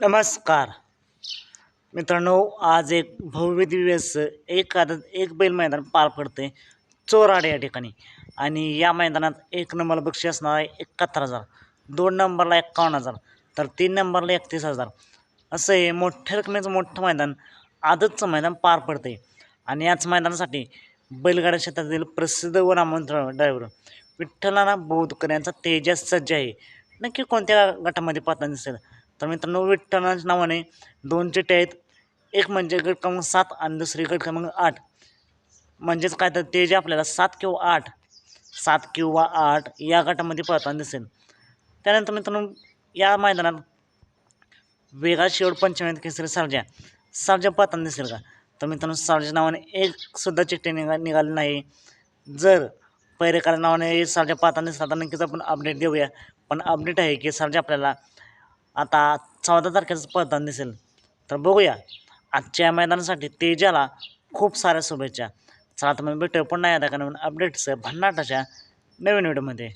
नमस्कार. मित्रांनो आज एक भव्य दिव्य असं एक आदत एक बैल मैदान पार पडते चोराडे या ठिकाणी. आणि या मैदानात एक नंबरला बक्षीस असणार आहे एकाहत्तर हजार. दोन नंबरला एक्कावन्न हजार. तर तीन नंबरला एकतीस हजार. असं हे मोठ्या रकमेचं मोठं मैदान आदतचं मैदान पार पडते आणि याच मैदानासाठी बैलगाड्या क्षेत्रातील प्रसिद्ध व नामवंत ड्रायव्हर विठ्ठलाना बोधकर यांचा तेजस सज्ज आहे. नक्की कोणत्या गटामध्ये पाहताना दिसेल? तर मित्रांनो विठ्ठलांच्या नावाने दोन चिठ्ठ्या आहेत. एक म्हणजे गट क्रमांक सात आणि दुसरी गट क्रमांक आठ. म्हणजेच काय तर ते जे आपल्याला सात किंवा आठ सात किंवा आठ या गटामध्ये पळताना दिसेल. त्यानंतर मित्रांनो या मैदानात वेगळा शेवट पंचमेंट केसरी सर्जा. सर्जा पळताना दिसेल का? तर मित्रांनो सर्जा नावाने एक सुद्धा चिठ्ठी निघा निघाली नाही. जर पैरेकाला नावाने सर्जा पाहताना दिसला तर नक्कीच आपण अपडेट देऊया. पण अपडेट आहे की सर्जा आपल्याला आता चौदा तारखेचं पळताना दिसेल. तर बघूया. आजच्या मैदानासाठी तेजाला खूप साऱ्या शुभेच्छा. चला तर मग भेटू पुन्हा या नवीन अपडेट्स भन्नाटाच्या नवीन व्हिडिओमध्ये